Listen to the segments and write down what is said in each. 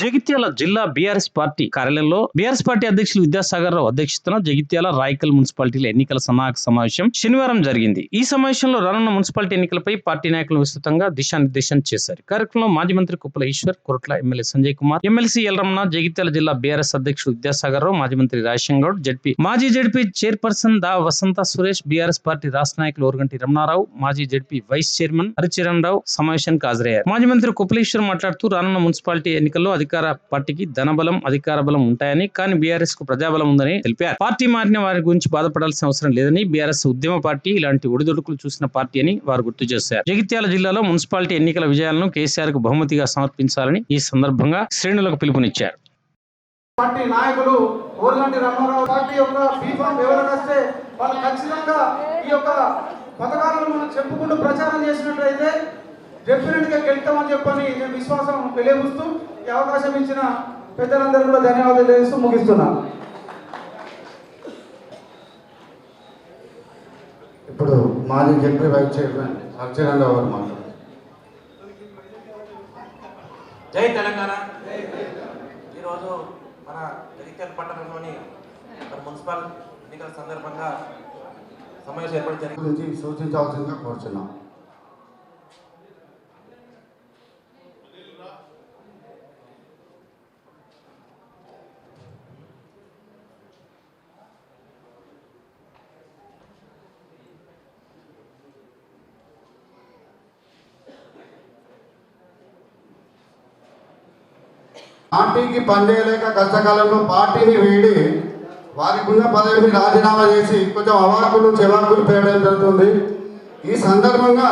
జగిత్యాల జిల్లా BRS party కార్యాలయంలో BRS party అధ్యక్షులు విద్యాసాగర్ రావు అధ్యక్షతన జగిత్యాల రాయకల్ మున్సిపాలిటీల ఎన్నికల సన్నాహక సమావేశం శనివారం జరిగింది. ఈ సమావేశంలో రానున్న మున్సిపాలిటీ ఎన్నికలపై పార్టీ నాయకులు విస్తృతంగా దిశానిర్దేశం చేశారు. కార్యక్రమంలో మాజీ మంత్రి కుప్పల ఈశ్వర్ కొరట్ల ఎమ్మెల్యే సంజయ్ కుమార్ ఎమ్మెల్సీ ఎల్రమణ జగిత్యాల జిల్లా బీఆర్ఎస్ అధ్యక్షుడు విద్యాసాగర్ రావు మాజీ మంత్రి రాజశేఖర్ గౌడ్ జడ్పీ మాజీ జడ్పీ చైర్పర్సన్ దా వసంత సురేష్ బీఆర్ఎస్ పార్టీ రాష్ట్ర నాయకులు ఓరగంటి రమణారావు మాజీ ZP vice chairman Haricharan Rao సమావేశానికి హాజరయ్యారు. మాజీ మంత్రి కుప్పలేశ్వర్ మాట్లాడుతూ రానున్న మున్సిపాలిటీ ఎన్నికల్లో అధికార పార్టీకి ధనబలం అధికార బలం ఉంటాయని కానీ బీఆర్ఎస్కు ప్రజాబలం ఉందని తెలిపారు. పార్టీ మారిన వారి గురించి బాధపడాల్సిన అవసరం లేదని బీఆర్ఎస్ ఉద్యమ పార్టీ ఇలాంటి ఒడిదొడుకులు చూసిన పార్టీ అని వారు గుర్తు చేశారు. జగిత్యాల జిల్లాలో మున్సిపాలిటీ ఎన్నికల విజయాలను కేసీఆర్కు బహుమతిగా సమర్పించాలని ఈ సందర్భంగా శ్రేణులకు పిలుపునిచ్చారు. పార్టీ నాయకులు ఓర్లంటి రామారావు పార్టీ యొక్క బీఫామ్ ఎవరికి వస్తే వాళ్ళు ఖచ్చితంగా ఈ యొక్క పథకాలను మనం చెప్పుకుంటూ ప్రచారం చేసినట్లయితే డెఫినెట్గా గెలుస్తామని చెప్పని నేను విశ్వాసం వెలిబుస్తూ ఈ అవకాశం ఇచ్చిన పెద్దలందరూ కూడా ధన్యవాదాలు తెలియజేస్తూ ముగిస్తున్నాను ఇప్పుడు మాజీ జడ్పీ వైస్ చైర్మన్ అర్చనంద గారు మాట్లాడారు జై తెలంగాణ. ఈరోజు మన జగిత్యాల పట్టణంలోని మన మున్సిపల్ ఎన్నికల సందర్భంగా సమావేశం ఏర్పాటు జరిగింది. గురించి సూచించవలసిందిగా కోరుచున్నాం. పార్టీకి పనిచేయలేక కష్టకాలంలో పార్టీని వీడి వారికి ఉన్న పదవిని రాజీనామా చేసి కొంచెం అవాకులు చెవాకులు పేయడం జరుగుతుంది. ఈ సందర్భంగా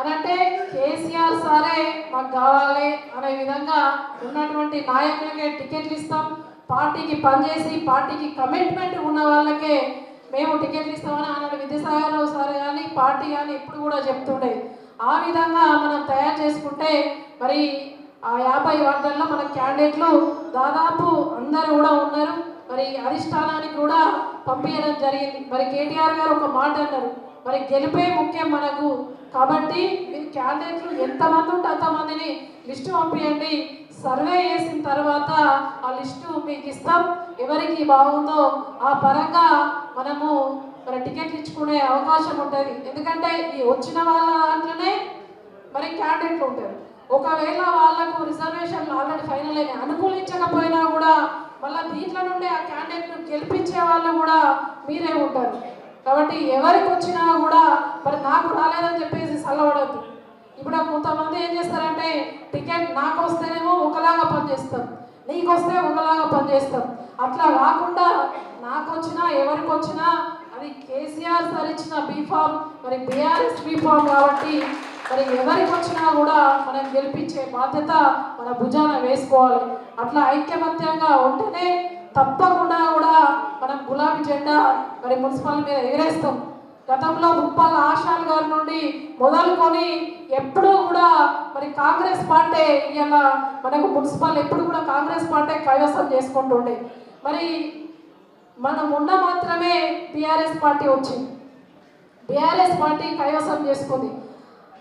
అనంటే కేసీఆర్ సారే మాకు కావాలి అనే విధంగా ఉన్నటువంటి నాయకులకే టికెట్లు ఇస్తాం. పార్టీకి పనిచేసి పార్టీకి కమిట్మెంట్ ఉన్న వాళ్ళకే మేము టికెట్లు ఇస్తామని ఆనాడు విద్యాసాగరరావు సార్ కానీ పార్టీ కానీ ఇప్పుడు కూడా చెప్తుండే. ఆ విధంగా మనం తయారు చేసుకుంటే మరి ఆ యాభై వార్డుల్లో మన క్యాండిడేట్లు దాదాపు అందరూ కూడా ఉన్నారు. మరి అధిష్టానానికి కూడా పంపించడం జరిగింది. మరి కేటీఆర్ గారు ఒక మాట అన్నారు. మరి గెలిపే ముఖ్యం మనకు. కాబట్టి మీరు క్యాండిడేట్లు ఎంతమంది ఉంటే అంతమందిని లిస్టు పంపించండి సర్వే చేసిన తర్వాత ఆ లిస్టు మీకు ఇస్తాం. ఎవరికి బాగుందో ఆ పరంగా మనము మరి టికెట్లు ఇచ్చుకునే అవకాశం ఉంటుంది. ఎందుకంటే ఈ వచ్చిన వాళ్ళ దాంట్లోనే మరి క్యాండిడేట్లు ఉంటారు. ఒకవేళ వాళ్ళకు రిజర్వేషన్లు ఆల్రెడీ ఫైనల్ అయినాయి అనుకూలించకపోయినా కూడా మళ్ళీ దీంట్లో నుండి ఆ క్యాండిడేట్ను గెలిపించే వాళ్ళు కూడా మీరే ఉంటారు. కాబట్టి ఎవరికి వచ్చినా కూడా మరి నాకు రాలేదని చెప్పేసి చల్లబడద్దు ఇప్పుడు కొంతమంది ఏం చేస్తారంటే టికెట్ నాకు వస్తేనేమో ఒకలాగా పనిచేస్తాం నీకు వస్తే ఒకలాగా పనిచేస్తాం. అట్లా కాకుండా నాకు వచ్చినా ఎవరికి వచ్చినా అది కేసీఆర్ సార్ ఇచ్చిన బీఫామ్ మరి బీఆర్ఎస్ బీఫామ్ కాబట్టి మరి ఎవరికి వచ్చినా కూడా మనం గెలిపించే బాధ్యత మన భుజాన వేసుకోవాలి. అట్లా ఐక్యమత్యంగా ఉంటేనే తప్పకుండా కూడా మనం గులాబీ జెండా మరి మున్సిపల్ మీద ఎగరేస్తాం. గతంలో ముప్పాల ఆశాల్ గారి నుండి మొదలుకొని ఎప్పుడూ కూడా మరి కాంగ్రెస్ పార్టీ ఇవాళ మనకు మున్సిపల్ ఎప్పుడు కూడా కాంగ్రెస్ పార్టీ కైవసం చేసుకుంటుండే. మరి మనం ఉన్న మాత్రమే బీఆర్ఎస్ పార్టీ వచ్చింది. బీఆర్ఎస్ పార్టీ కైవసం చేసుకుంది.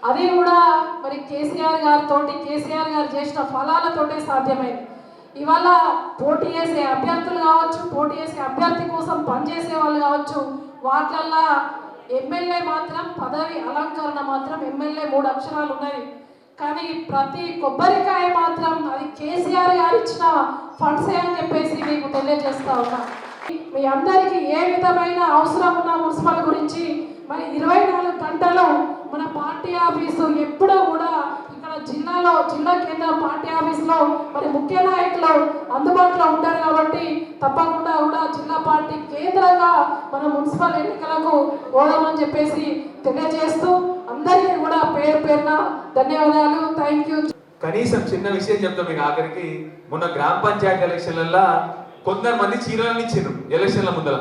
అది కూడా మరి కేసీఆర్ గారితో కేసీఆర్ గారు చేసిన ఫలాలతోటే సాధ్యమైంది. ఇవాళ పోటీ చేసే అభ్యర్థులు కావచ్చు పోటీ చేసే అభ్యర్థి కోసం పనిచేసే వాళ్ళు కావచ్చు వాటిలల్లా ఎమ్మెల్యే మాత్రం పదవి అలంకరణ మాత్రం ఎమ్మెల్యే మూడు అక్షరాలు ఉన్నాయి. కానీ ప్రతి కొబ్బరికాయ మాత్రం అది కేసీఆర్ గారు ఇచ్చిన ఫండ్సే అని చెప్పేసి మీకు తెలియజేస్తా ఉన్నా. మీ అందరికీ ఏ విధమైన అవసరం ఉన్న మున్సిపల్ గురించి మరి ఇరవై నాలుగు గంటలు మన పార్టీ ఆఫీసు ఎప్పుడూ కూడా మన జిల్లాలో జిల్లా కేంద్ర పార్టీ ఆఫీస్లో మరి ముఖ్య నాయకులు అందుబాటులో ఉంటారు కాబట్టి తప్పకుండా కూడా జిల్లా పార్టీ కేంద్రంగా మన మున్సిపల్ ఎన్నికలకు పోదామని చెప్పేసి తెలియజేస్తూ అందరికీ కూడా పేరు పేరున ధన్యవాదాలు. థ్యాంక్ యూ కనీసం చిన్న విషయం చెప్తాం మీకు ఆఖరికి మొన్న గ్రామ పంచాయతీ ఎలక్షన్లలో కొందరు మంది చీరలను ఇచ్చిండ్రు ఎలక్షన్ల ముందర.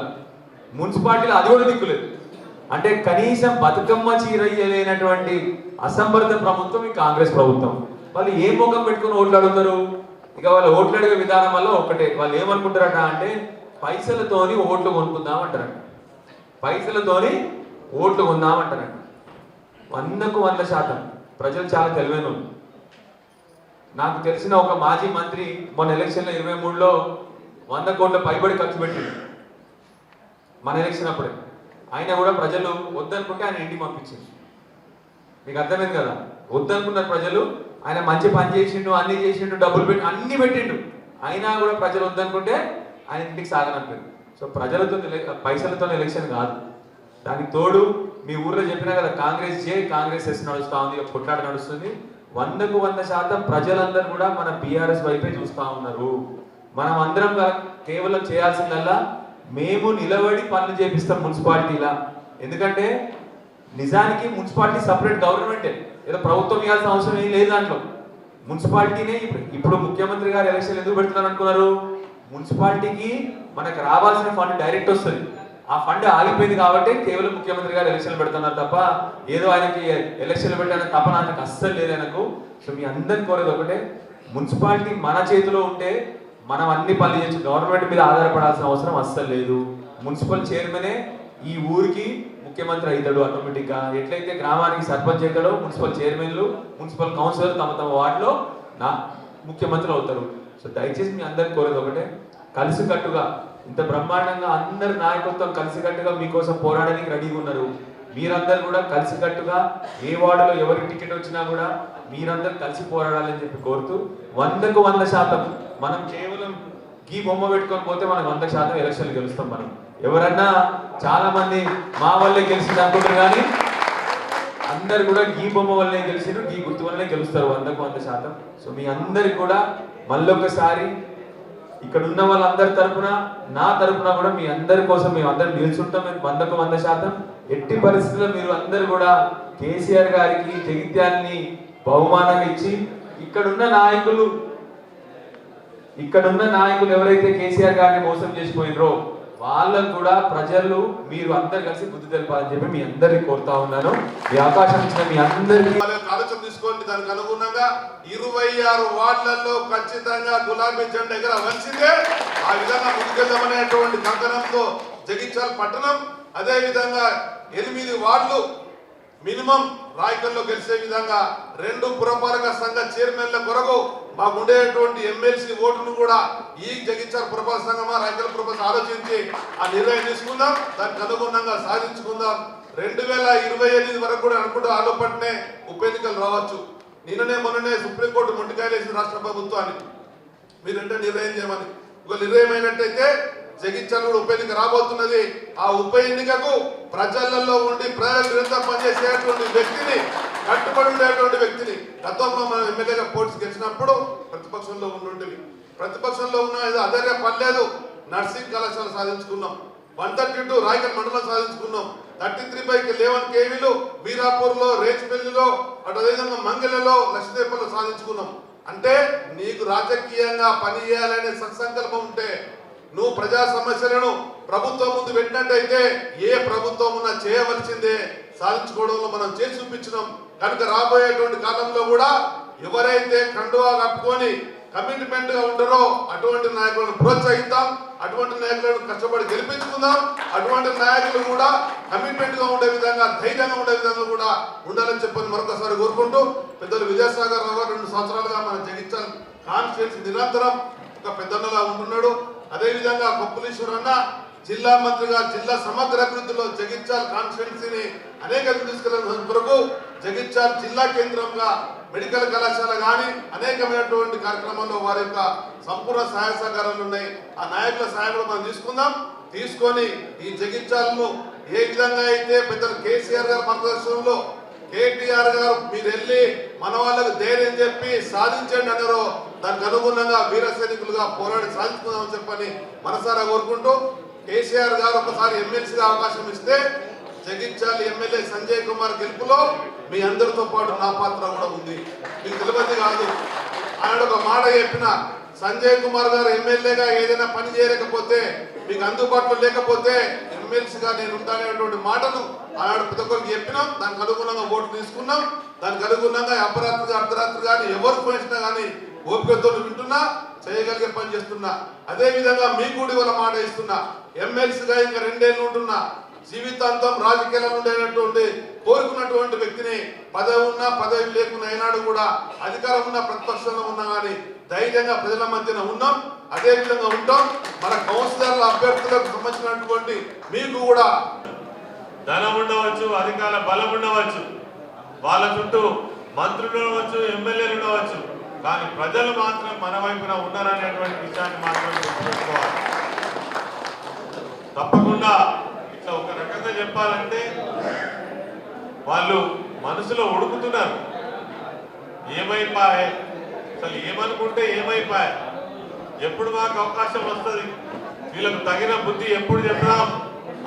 మున్సిపాలిటీలో అది కూడా దిక్కులేదు. అంటే కనీసం బతుకమ్మ చీర ఇయ్యలేనటువంటి అసంబద్ధ ప్రభుత్వం ఈ కాంగ్రెస్ ప్రభుత్వం. వాళ్ళు ఏ ముఖం పెట్టుకుని ఓట్లు అడుగుతారు ఇక వాళ్ళు ఓట్లు అడిగే విధానం వల్ల ఒక్కటే. వాళ్ళు ఏమనుకుంటారట అంటే పైసలతోని ఓట్లు కొనుక్కుందాం అంటారంట పైసలతోని ఓట్లు కొందాం అంటారంట వందకు వంద శాతం. ప్రజలు చాలా తెలివైన నాకు తెలిసిన ఒక మాజీ మంత్రి మొన్న ఎలక్షన్లో ఇరవై మూడులో వంద కోట్ల పైబడి ఖర్చు పెట్టింది మన ఎలక్షన్ అప్పుడే. ఆయన కూడా ప్రజలు వద్దనుకుంటే ఆయన ఇంటికి పంపించింది మీకు అర్థమైంది కదా? వద్దనుకున్నారు ప్రజలు ఆయన మంచి పని చేసిండు అన్ని చేసిండు డబ్బులు పెట్టి అన్ని పెట్టిండు. అయినా కూడా ప్రజలు వద్దనుకుంటే ఆయన ఇంటికి సాగనంపారు సో ప్రజలతో పైసలతో ఎలక్షన్ కాదు. దానికి తోడు మీ ఊర్లో చెప్పినా కదా కాంగ్రెస్ చే కాంగ్రెస్ ఎస్ నడుస్తూ ఉంది కొట్లాట నడుస్తుంది. వందకు వంద శాతం ప్రజలందరూ కూడా మన బీఆర్ఎస్ వైపే చూస్తూ ఉన్నారు. మనం అందరం కేవలం చేయాల్సిందల్లా మేము నిలబడి పనులు చేపిస్తాం మున్సిపాలిటీలా. ఎందుకంటే నిజానికి మున్సిపాలిటీ సపరేట్ గవర్నమెంటే. ఏదో ప్రభుత్వం ఇవ్వాల్సిన అవసరం ఏం లేదు దాంట్లో. మున్సిపాలిటీనే ఇప్పుడు. ఇప్పుడు ముఖ్యమంత్రి గారు ఎలక్షన్ ఎందుకు పెడుతున్నారు అనుకున్నారు? మున్సిపాలిటీకి మనకు రావాల్సిన ఫండ్ డైరెక్ట్ వస్తుంది. ఆ ఫండ్ ఆగిపోయింది కాబట్టి కేవలం ముఖ్యమంత్రి గారు ఎలక్షన్లు పెడుతున్నారు తప్ప ఏదో ఆయనకి ఎలక్షన్లు పెట్టాలని తప్ప నాకు అస్సలు లేదు ఆయనకు. సో మీ అందరిని కోరేది ఒకటే మున్సిపాలిటీ మన చేతిలో ఉంటే మనం అన్ని పనులు చేయొచ్చు. గవర్నమెంట్ మీద ఆధారపడాల్సిన అవసరం అస్సలు లేదు. మున్సిపల్ చైర్మనే ఈ ఊరికి ముఖ్యమంత్రి అవుతాడు ఆటోమేటిక్గా ఎట్లయితే గ్రామానికి సర్పంచ్ అవుతాడో మున్సిపల్ చైర్మన్లు మున్సిపల్ కౌన్సిలర్ తమ తమ వార్డులో నా ముఖ్యమంత్రులు అవుతారు. సో దయచేసి మీ అందరికి కోరేది ఒకటే కలిసికట్టుగా ఇంత బ్రహ్మాండంగా అందరి నాయకత్వం కలిసికట్టుగా మీకోసం పోరాడడానికి రెడీగా ఉన్నారు. మీరందరూ కూడా కలిసికట్టుగా ఏ వార్డులో ఎవరికి టికెట్ వచ్చినా కూడా మీరందరూ కలిసి పోరాడాలని చెప్పి కోరుతూ వందకు వంద శాతం మనం కేవలం గీ బొమ్మ పెట్టుకొని పోతే మనం వంద శాతం ఎలక్షన్లు గెలుస్తాం మనం. ఎవరన్నా చాలా మంది మా వల్లే గెలిచింది అనుకుంటారు కానీ అందరు కూడా ఈ బొమ్మ వల్లే గెలిచారు ఈ గుర్తు వల్లనే గెలుస్తారు వందకు వంద శాతం. సో మీ అందరికి కూడా మళ్ళొకసారి ఇక్కడ ఉన్న వాళ్ళందరి తరపున నా తరపున కూడా మీ అందరి కోసం మేము అందరం నిల్చుంటాం మేము వందకు వంద శాతం. ఎట్టి పరిస్థితుల్లో మీరు అందరు కూడా కేసీఆర్ గారికి జగిత్యాన్ని బహుమానం ఇచ్చి ఇక్కడున్న నాయకులు ఇక్కడున్న నాయకులు ఎవరైతే కేసీఆర్ గారిని మోసం చేసిపోయినరో వాళ్ళకు కూడా ప్రజలు మీరు అందరు కలిసి బుద్ధి తెలపాలని చెప్పి మీ అందరినీ కోరుతా ఉన్నాను. ఈ అవకాశం ఇచ్చిన మీ అందరికీ ఆలోచన తీసుకోండి. దానికి అనుగుణంగా ఇరవై ఆరు వార్డులలో ఖచ్చితంగా గులాబీ జెండా ఎగర వంచిందే ఆ విధంగా ముందుకెళ్దామనేటువంటి కంకణంతో జగించాలి పట్టణం అదే విధంగా ఎనిమిది వార్డులు మినిమం రాయకల్లో గెలిచే విధంగా రెండు పురపాలక సంఘ చైర్మన్ల కొరకు మాకుండేటువంటి ఎమ్మెల్సీ ఓటును కూడా ఈ జగిత్యాల పురపాలక సంఘమా రైతుల పురపాలక ఆలోచించి ఆ నిర్ణయం తీసుకుందాం. దానికి అనుగుణంగా సాధించుకుందాం. రెండు వేల ఇరవై ఎనిమిది వరకు కూడా అనుకుంటూ ఆలోపట్నే ఉప ఎన్నికలు రావచ్చు. నిన్ననే మొన్ననే సుప్రీంకోర్టు మొండికాయలేసింది రాష్ట్ర ప్రభుత్వాన్ని. మీరంటే నిర్ణయం చేయమని. ఒక నిర్ణయం అయినట్టయితే జగిత్యాల ఉప ఎన్నిక రాబోతున్నది. ఆ ఉప ఎన్నికకు ప్రజలలో ఉండి ప్రజల నిరంతరం పనిచేసేటువంటి వ్యక్తిని కట్టుబడి ఉండేటువంటి వ్యక్తిని గతంలో మనం ఎమ్మెల్యేగా పోటీ గెలిచినప్పుడు ప్రతిపక్షంలో ఉండుంటివి ప్రతిపక్షంలో ఉన్న ఏదో అధైర్య పర్లేదు నర్సింగ్ కళాశాల సాధించుకున్నాం. వన్ థర్టీ టూ రాయకల్ మండలం సాధించుకున్నాం. థర్టీ త్రీ బైక్ లెవెన్ కేవీలు వీరాపూర్లో రేచిపల్లిలో అటు అదేవిధంగా మంగళలో లక్షదీపంలో సాధించుకున్నాం. అంటే నీకు రాజకీయంగా పని చేయాలనే సత్సంకల్పం ఉంటే నువ్వు ప్రజా సమస్యలను ప్రభుత్వం ముందు పెట్టినట్టయితే ఏ ప్రభుత్వం ఉన్నా చేయవలసిందే. సాధించుకోవడంలో మనం చేసి చూపించినాం. కనుక రాబోయేటువంటి కాలంలో కూడా ఎవరైతే కండువా కప్పుకొని కమిట్మెంట్గా ఉంటారో అటువంటి నాయకులను ప్రోత్సహిద్దాం. అటువంటి నాయకులను కష్టపడి గెలిపించుకుందాం. అటువంటి నాయకులు కూడా కమిట్మెంట్గా ఉండే విధంగా ధైర్యంగా ఉండే విధంగా కూడా ఉండాలని చెప్పని మరొకసారి కోరుకుంటూ పెద్దలు విజయసాగర్ రావు రెండు సంవత్సరాలుగా మన జగిత్యాల కాన్స్టిట్యూన్సీ నిరంతరం ఒక పెద్దన్నలా ఉంటున్నాడు. అదేవిధంగా కొప్పులీశ్వర్ అన్న జిల్లా మంత్రిగా జిల్లా సమగ్ర అభివృద్ధిలో జగిత్యాల్ కాన్స్టిట్యున్సీని అనేక తీసుకెళ్ళిన కొరకు జగిత్యాల్ జిల్లా కేంద్రంగా మెడికల్ కళాశాల కానీ అనేకమైనటువంటి కార్యక్రమాల్లో వారి యొక్క సంపూర్ణ సహాయ సహకారాలు ఉన్నాయి. ఆ నాయకుల సహాయం కూడా మనం తీసుకుందాం. తీసుకొని ఈ జగిత్యాలను ఏ విధంగా అయితే పెద్దలు కేసీఆర్ గారి మార్గదర్శనంలో కేటీఆర్ గారు మీరు వెళ్ళి మన వాళ్ళకు ధైర్యం చెప్పి సాధించండి అన్నారో దానికి అనుగుణంగా వీర సైనికులుగా పోరాడి సాధించుకుందామని చెప్పని మనసారా కోరుకుంటూ కేసీఆర్ గారు ఒకసారి ఎమ్మెల్సీగా అవకాశం ఇస్తే జగిత్యాల ఎమ్మెల్యే సంజయ్ కుమార్ గెలుపులో మీ అందరితో పాటు నా పాత్ర కూడా ఉంది. మీకు తెలియదు కాదు. ఆయన ఒక మాట చెప్పిన సంజయ్ కుమార్ గారు ఎమ్మెల్యేగా ఏదైనా పని చేయలేకపోతే మీకు అందుబాటులో లేకపోతే ఎమ్మెల్సీగా నేను ఉంటానేటువంటి మాటను ఆనాడు ప్రతి ఒక్కరికి చెప్పినాం. దానికి అనుగుణంగా ఓటు తీసుకున్నాం. దానికి అనుగుణంగా అపరాత్రి అర్ధరాత్రి కానీ ఎవరు పోయించినా కానీ ఓపికతో వింటున్నా చేయగలిగే పని చేస్తున్నా. అదే విధంగా మీ కూడా ఇవాళ మాట ఇస్తున్నా. ఎమ్మెల్సీగా ఇంకా రెండేళ్ళు ఉంటున్నా. జీవితాంతం రాజకీయాల ఉండేటటువంటి కోరుకున్నటువంటి వ్యక్తిని పదవి ఉన్నా పదవి లేకున్నా ఏనాడు కూడా అధికారం ఉన్న ప్రతిపక్షంలో ఉన్నా కానీ ధైర్యంగా ప్రజల మధ్యన ఉన్నాం. అదే విధంగా ఉంటాం. మన కౌన్సిలర్ల అభ్యర్థులకు సంబంధించినటువంటి మీకు కూడా ధనం ఉండవచ్చు అధికార బలం ఉండవచ్చు. వాళ్ళ చుట్టూ మంత్రులు ఉండవచ్చు ఎమ్మెల్యేలు ఉండవచ్చు. కానీ ప్రజలు మాత్రం మన వైపున ఉన్నారనేటువంటి విషయాన్ని మాత్రం గుర్తుపెట్టుకోవాలి. తప్పకుండా ఇట్లా ఒక రకంగా చెప్పాలంటే వాళ్ళు మనసులో ఉడుకుతున్నారు. ఏమైపోయాయి అసలు ఏమనుకుంటే ఏమైపోయాయి ఎప్పుడు మాకు అవకాశం వస్తుంది? వీళ్ళకు తగిన బుద్ధి ఎప్పుడు చెప్తాం?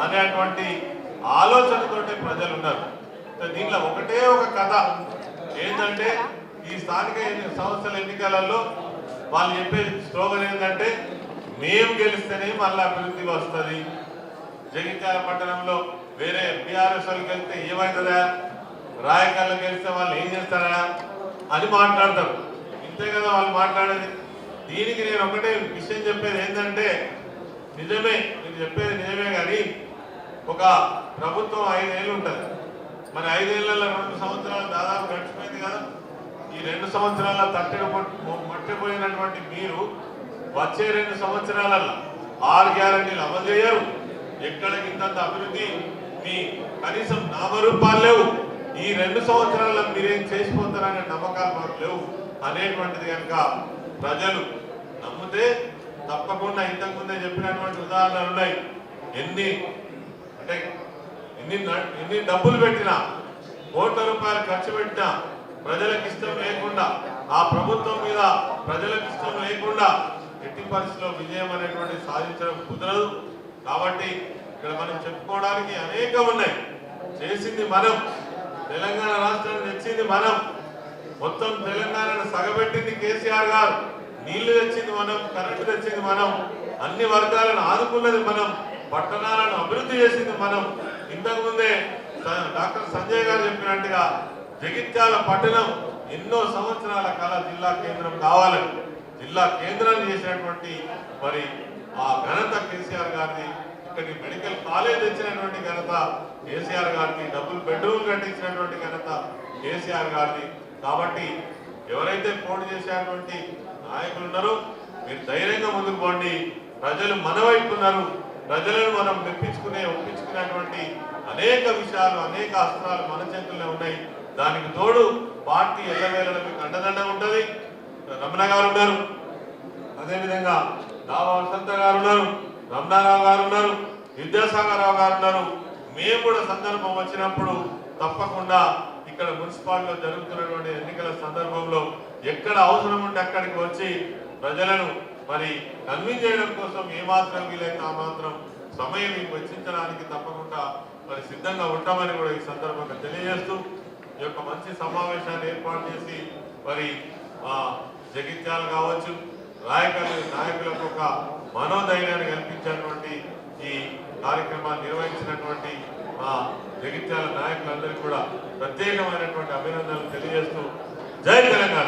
అనేటువంటి ఆలోచనతోటే ప్రజలు ఉన్నారు దీంట్లో ఒకటే ఒక కథ. ఏంటంటే ఈ స్థానిక సంస్థల ఎన్నికలలో వాళ్ళు చెప్పే స్లోగన్ ఏంటంటే మేము గెలిస్తేనే మళ్ళీ అభివృద్ధి వస్తుంది. జగిత్యాల పట్టణంలో వేరే బీఆర్ఎస్ వాళ్ళకి వెళ్తే ఏమవుతుందా రాయకాళ్ళకి వెళ్తే వాళ్ళు ఏం చేస్తారా? అని మాట్లాడతారు. ఇంతే కదా వాళ్ళు మాట్లాడేది. దీనికి నేను ఒకటే విషయం చెప్పేది ఏంటంటే నిజమే నేను చెప్పేది నిజమే కానీ ఒక ప్రభుత్వం ఐదేళ్ళు ఉంటుంది. మన ఐదేళ్ళలో రెండు సంవత్సరాలు దాదాపు గడిచిపోయింది కదా. ఈ రెండు సంవత్సరాల తట్టెడు మట్టిపోయినటువంటి మీరు వచ్చే రెండు సంవత్సరాలలో ఆరు గ్యారంటీలు అమలు చేయరు. ఎక్కడికి ఇంతంత అభివృద్ధి? మీ కనీసం నామరూపాలు లేవు. ఈ రెండు సంవత్సరాల్లో మీరేం చేసిపోతారనే నమ్మకాలు మాకు లేవు. అనేటువంటిది కనుక ప్రజలు నమ్మితే తప్పకుండా ఇంతకు ముందే చెప్పినటువంటి ఉదాహరణలు ఉన్నాయి. ఎన్ని అంటే ఎన్ని ఎన్ని డబ్బులు పెట్టినా కోట్ల రూపాయలు ఖర్చు పెట్టినా ప్రజలకు ఇష్టం లేకుండా ఆ ప్రభుత్వం మీద ప్రజలకు ఇష్టం లేకుండా ఎట్టి పరిస్థితిలో విజయం అనేటువంటి సాధించడం కుదరదు. కాబట్టి ఇక్కడ మనం చెప్పుకోవడానికి అనేకం ఉన్నాయి. చేసింది మనం. తెలంగాణ రాష్ట్రాన్ని తెచ్చింది మనం. మొత్తం తెలంగాణను సగబెట్టింది కేసీఆర్ గారు. నీళ్ళు తెచ్చింది మనం కరెంటు తెచ్చింది మనం. అన్ని వర్గాలను ఆదుకున్నది మనం. పట్టణాలను అభివృద్ధి చేసింది మనం. ఇంతకు ముందే డాక్టర్ సంజయ్ గారు చెప్పినట్టుగా జగిత్యాల పట్టణం ఎన్నో సంవత్సరాల కాల జిల్లా కేంద్రం కావాలని జిల్లా కేంద్రాన్ని చేసినటువంటి మరి ఆ ఘనత కేసీఆర్ గారిది. ఇక్కడి మెడికల్ కాలేజ్ ఇచ్చినటువంటి ఘనత కేసీఆర్ గారిది. డబుల్ బెడ్రూమ్ కట్టించినటువంటి ఘనత కేసీఆర్ గారిది. కాబట్టి ఎవరైతే పోటీ చేసేటువంటి నాయకులు ఉన్నారో మీరు ధైర్యంగా ముందుకు పోండి. ప్రజలు మన వైపు ఉన్నారు. ప్రజలను మనం మెప్పించుకునే ఒప్పించుకునేటువంటి అనేక విషయాలు అనేక అస్త్రాలు మన చేతుల్లో ఉన్నాయి. దానికి తోడు పార్టీ ఎల్లవేళలో మీకు అండదండ రమణ గారు ఉన్నారు. అదేవిధంగా దావా వసంత గారు ఉన్నారు. రమణారావు గారు ఉన్నారు. విద్యాసాగర్ రావు గారు ఉన్నారు. మేము కూడా సందర్భం వచ్చినప్పుడు తప్పకుండా ఇక్కడ మున్సిపాలిటీలో జరుగుతున్నటువంటి ఎన్నికల సందర్భంలో ఎక్కడ అవసరం ఉంటే అక్కడికి వచ్చి ప్రజలను మరి కన్విన్స్ చేయడం కోసం ఏమాత్రం వీలైతే ఆ మాత్రం సమయం మీకు వెచ్చించడానికి తప్పకుండా మరి సిద్ధంగా ఉంటామని కూడా ఈ సందర్భంగా తెలియజేస్తూ ఈ యొక్క మంచి సమావేశాన్ని ఏర్పాటు చేసి మరి ఆ జగిత్యాలు కావచ్చు నాయకులు నాయకులకు ఒక మనోధైర్యాన్ని కల్పించినటువంటి ఈ కార్యక్రమాన్ని నిర్వహించినటువంటి మా జగిత్యాల నాయకులందరికీ కూడా ప్రత్యేకమైనటువంటి అభినందనలు తెలియజేస్తూ జై తెలంగాణ.